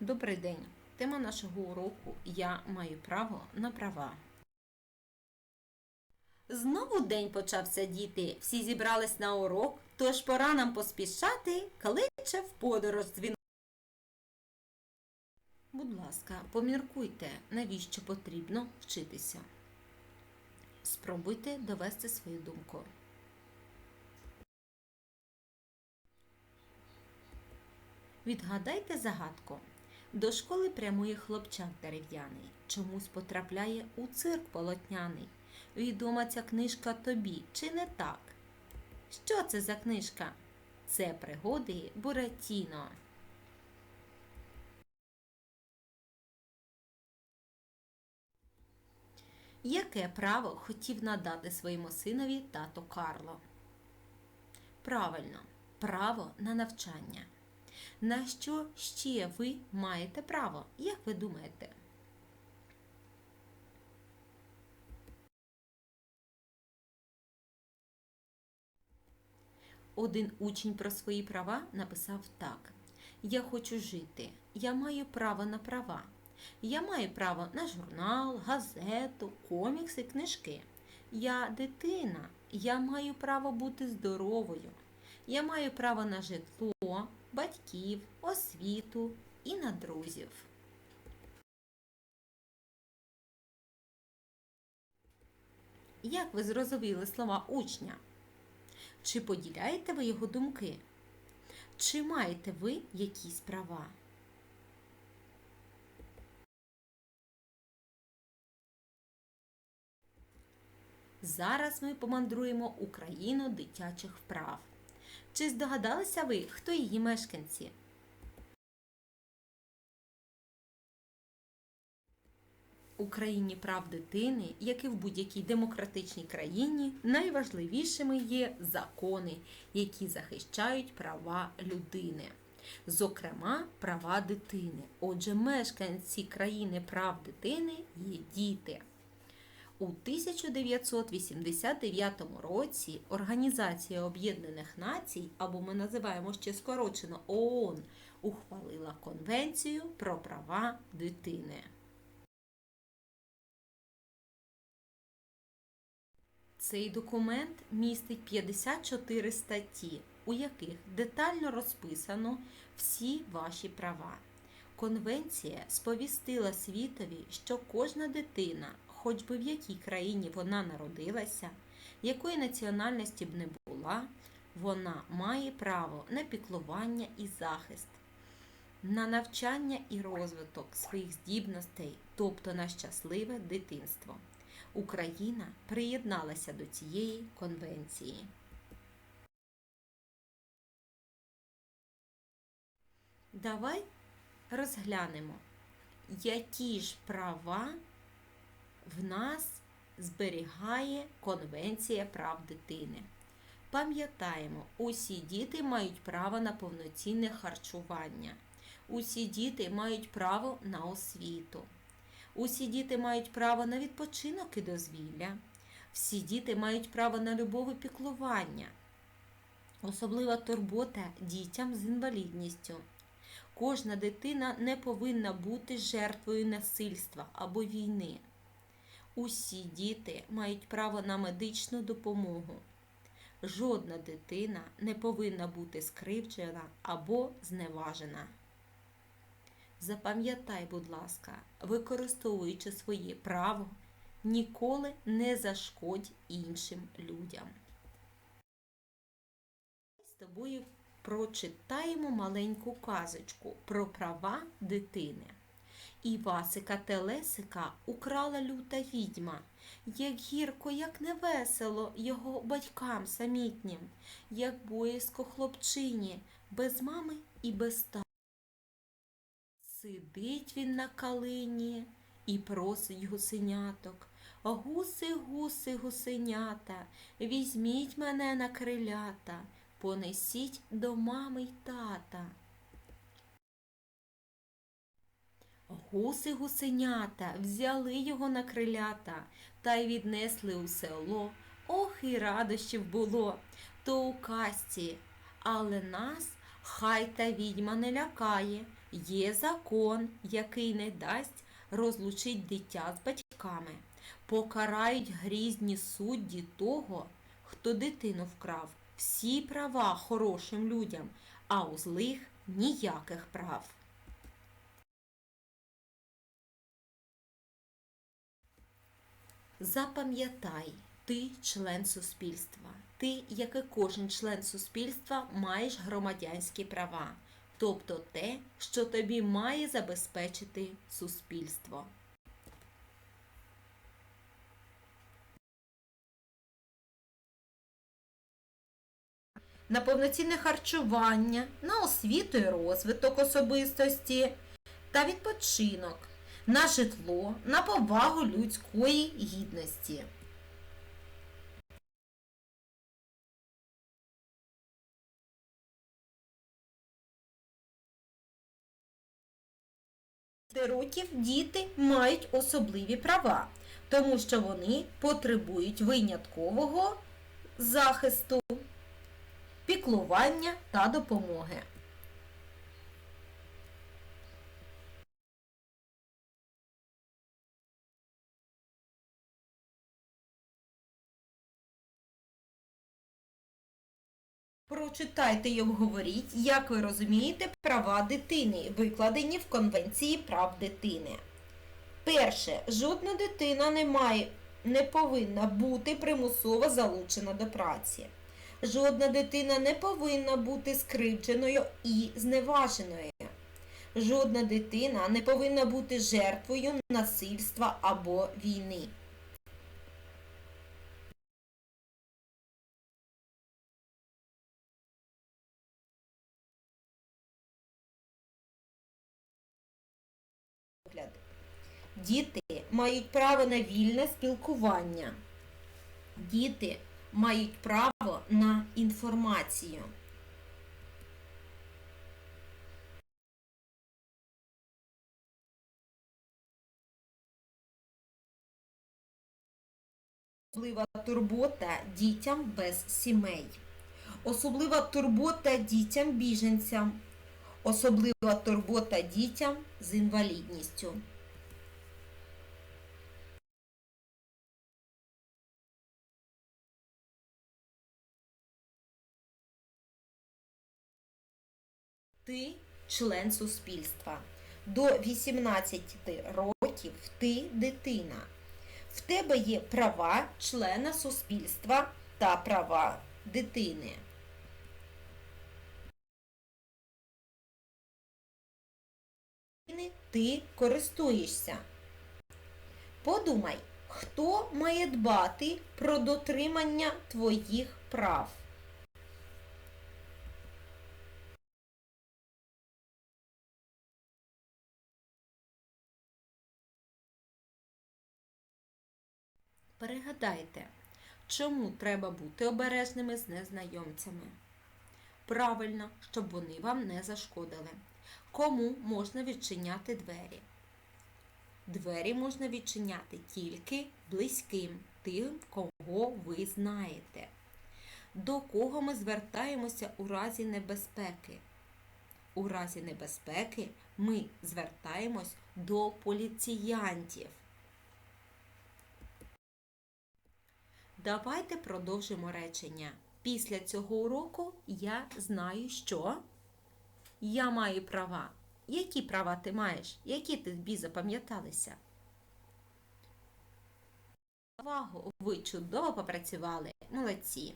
Добрий день. Тема нашого уроку Я маю право на права. Знову день почався, діти. Всі зібрались на урок, тож пора нам поспішати, кличе в подорож дзвінок. Будь ласка, поміркуйте, навіщо потрібно вчитися. Спробуйте довести свою думку. Відгадайте загадку. До школи прямує хлопчак дерев'яний, чомусь потрапляє у цирк полотняний. Відома ця книжка тобі, чи не так? Що це за книжка? Це пригоди Буратіно. Яке право хотів надати своєму синові тато Карло? Правильно, право на навчання. На що ще ви маєте право? Як ви думаєте? Один учень про свої права написав так: Я хочу жити, я маю право на права. Я маю право на журнал, газету, комікси, книжки. Я дитина, я маю право бути здоровою. Я маю право на житло, батьків, освіту і на друзів. Як ви зрозуміли слова учня? Чи поділяєте ви його думки? Чи маєте ви якісь права? Зараз ми помандруємо Україну дитячих вправ. Чи здогадалися ви, хто її мешканці? Україні прав дитини, як і в будь-якій демократичній країні, найважливішими є закони, які захищають права людини. Зокрема, права дитини. Отже, мешканці країни прав дитини є діти. У 1989 році Організація Об'єднаних Націй, або ми називаємо ще скорочено ООН, ухвалила Конвенцію про права дитини. Цей документ містить 54 статті, у яких детально розписано всі ваші права. Конвенція сповістила світові, що кожна дитина, хоч би в якій країні вона народилася, якої національності б не була, вона має право на піклування і захист, на навчання і розвиток своїх здібностей, тобто на щасливе дитинство. Україна приєдналася до цієї конвенції. Давай розглянемо, які ж права в нас зберігає Конвенція прав дитини. Пам'ятаємо, усі діти мають право на повноцінне харчування. Усі діти мають право на освіту. Усі діти мають право на відпочинок і дозвілля. Всі діти мають право на любов і піклування. Особлива турбота дітям з інвалідністю. Кожна дитина не повинна бути жертвою насильства або війни. Усі діти мають право на медичну допомогу. Жодна дитина не повинна бути скривджена або зневажена. Запам'ятай, будь ласка, використовуючи своє право, ніколи не зашкодь іншим людям. З тобою прочитаємо маленьку казочку про права дитини. Івасика Телесика украла люта відьма, як гірко, як невесело його батькам самітнім, як боязко хлопчині, без мами і без тата. Сидить він на калині і просить гусеняток. Гуси, гуси, гусенята, візьміть мене на крилята, понесіть до мами й тата. Гуси гусенята взяли його на крилята та й віднесли у село. Ох, і радощів було то у казці, але нас хай та відьма не лякає, Є закон, який не дасть розлучить дитя з батьками. Покарають грізні судді того, хто дитину вкрав. Всі права хорошим людям, а у злих ніяких прав. Запам'ятай, ти член суспільства. Ти, як і кожен член суспільства, маєш громадянські права, тобто те, що тобі має забезпечити суспільство. На повноцінне харчування, на освіту і розвиток особистості та відпочинок, на житло, на повагу людської гідності. років діти мають особливі права, тому що вони потребують виняткового захисту, піклування та допомоги. Прочитайте і обговоріть, як ви розумієте права дитини, викладені в Конвенції прав дитини. Перше, жодна дитина не має, не повинна бути примусово залучена до праці. Жодна дитина не повинна бути скривдженою і зневаженою. Жодна дитина не повинна бути жертвою насильства або війни. Погляд. Діти мають право на вільне спілкування. Діти мають право на інформацію. Особлива турбота дітям без сімей. Особлива турбота дітям біженцям. Особлива турбота дітям з інвалідністю. Ти член суспільства. До 18 років ти дитина. В тебе є права члена суспільства та права дитини. Ти користуєшся. Подумай, хто має дбати про дотримання твоїх прав. Перегадайте, чому треба бути обережними з незнайомцями. Правильно, щоб вони вам не зашкодили. Кому можна відчиняти двері? Двері можна відчиняти тільки близьким, тим, кого ви знаєте. До кого ми звертаємося у разі небезпеки? У разі небезпеки ми звертаємось до поліціянтів. Давайте продовжимо речення. Після цього уроку я знаю, що я маю права. Які права ти маєш? Які тобі запам'яталися? Увагу! Ви чудово попрацювали. Молодці!